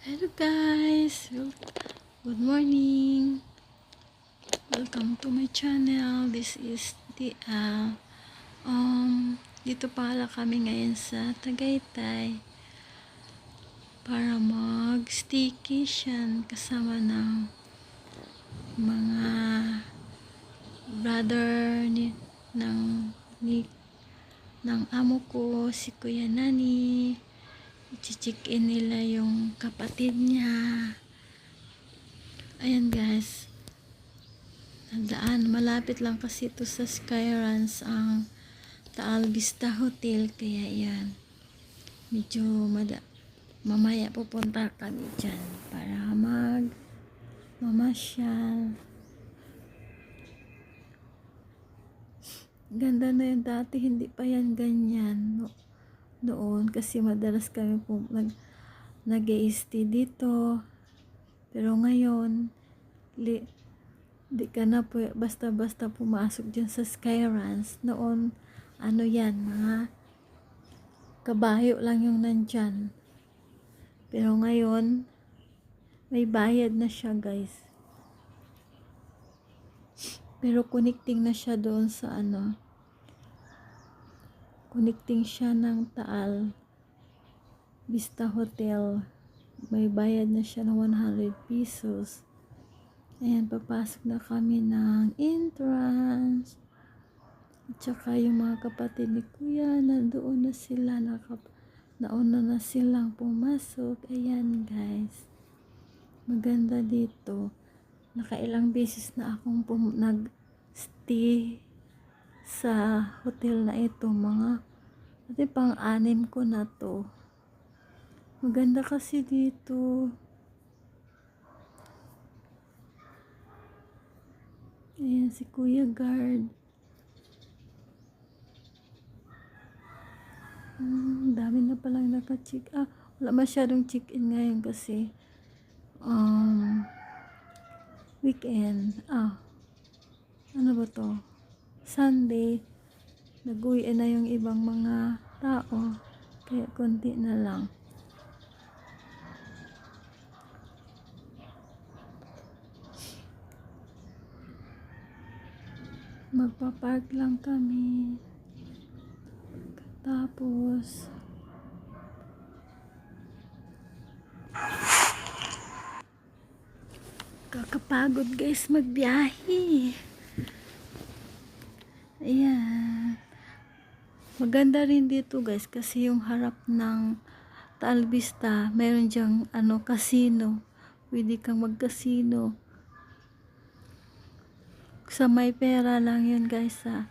Hello guys! Good morning! Welcome to my channel. This is the uh, um dito pala kami ngayon sa Tagaytay para mag staycation kasama ng mga brother ni ng ni ng amo ko si Kuya Nani i-check in nila yung kapatid niya. Ayan guys. Nadaan, malapit lang kasi ito sa Skyruns ang Taal Vista Hotel. Kaya yan. Medyo mada mamaya pupunta kami dyan para mag mamasyal. Ganda na yun dati, hindi pa yan ganyan. No? Noon kasi madalas kami po nag nag stay dito. Pero ngayon li, di ka na po basta basta pumasok dyan sa Skyruns noon ano yan mga kabayo lang yung nandyan. Pero ngayon may bayad na siya guys. Pero connecting na siya doon sa ano connecting siya ng Taal Vista Hotel. May bayad na siya ng 100 pesos. Ayan papasok na kami ng entrance. At saka yung mga kapatid ni kuya nandoon na sila nakap nauna na silang pumasok. Ayan guys. Maganda dito. Nakailang beses na akong nag stay sa hotel na ito mga ate pang anim ko na to. Maganda kasi dito. Ayan si kuya guard. Hmm, dami na palang naka-check. Ah wala masyadong check-in ngayon kasi um weekend. Ah ano ba to Sunday, nag-uwi na yung ibang mga tao. Kaya konti na lang. Magpa-park lang kami. Tapos, kakapagod guys magbiyahe. Ayan. Maganda rin dito guys kasi yung harap ng Taal Vista, mayroon diyang ano, casino. Pwede kang mag-casino. Sa may pera lang yun guys ha.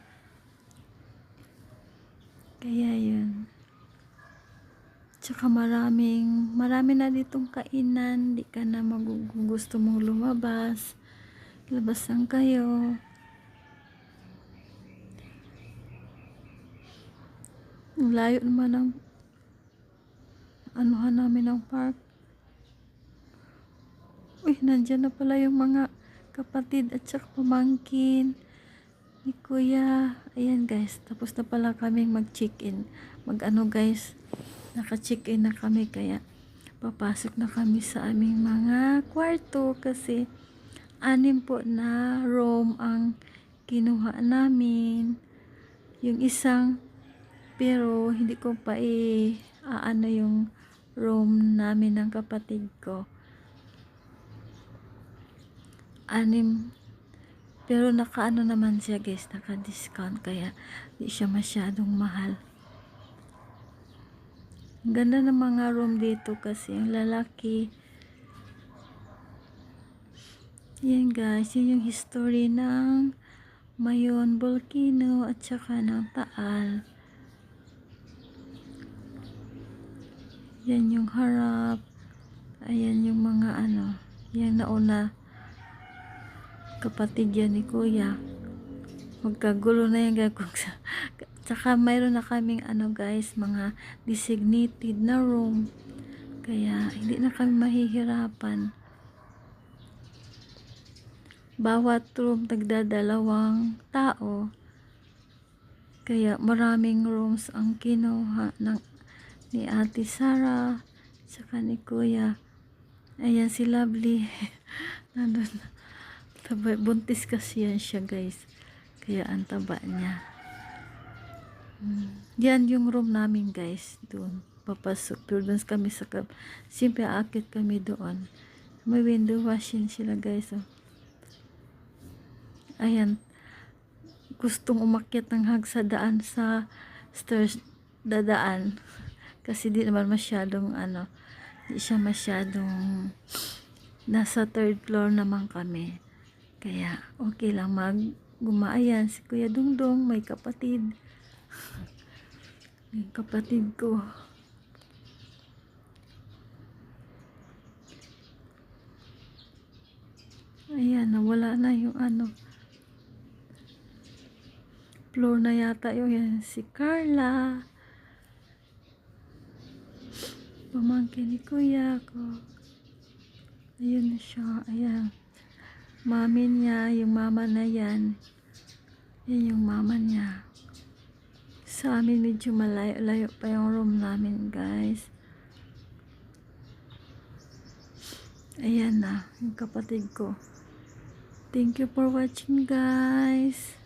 Kaya yun. Tsaka maraming, marami na ditong kainan. Di ka na magugusto mong lumabas. Labas lang kayo. Ang layo naman ng anuhan namin ng park. Uy, nandyan na pala yung mga kapatid at saka pamangkin ni kuya. Ayan guys, tapos na pala kaming mag-check-in. Mag-ano guys, naka-check-in na kami kaya papasok na kami sa aming mga kwarto kasi anim po na room ang kinuha namin. Yung isang pero hindi ko pa i aano yung room namin ng kapatid ko. Anim pero nakaano naman siya guys, naka-discount kaya di siya masyadong mahal. Ganda ng mga room dito kasi yung lalaki yan guys, yun yung history ng Mayon Volcano at saka ng Taal. Yan yung harap. Ayan yung mga ano. Yan nauna. Kapatid yan ni kuya. Magkagulo na yan gagawin sa... Tsaka mayroon na kaming ano guys, mga designated na room. Kaya hindi na kami mahihirapan. Bawat room tagdadalawang tao. Kaya maraming rooms ang kinuha ng ni Ate Sara saka ni Kuya Ayan si Lovely. Nandun. Taba, buntis kasi yan siya guys. Kaya ang taba niya. Hmm. Yan yung room namin guys. Doon. Papasok. Pero doon kami sa kab. Siyempre aakit kami doon. May window washing sila guys. Oh. Ayan. Gustong umakyat ng hag sa daan sa stairs dadaan. Kasi di naman masyadong ano. Di siya masyadong nasa third floor naman kami. Kaya okay lang mag gumaayan si Kuya Dungdong, may kapatid. Yung kapatid ko. Ayan, nawala na yung ano. Floor na yata yung yan. Si Carla. Pamangkin ni kuya ko. Ayun na siya. Ayan. Mami niya, yung mama na yan. Yan yung mama niya. Sa amin medyo malayo-layo pa yung room namin, guys. Ayan na, yung kapatid ko. Thank you for watching, guys.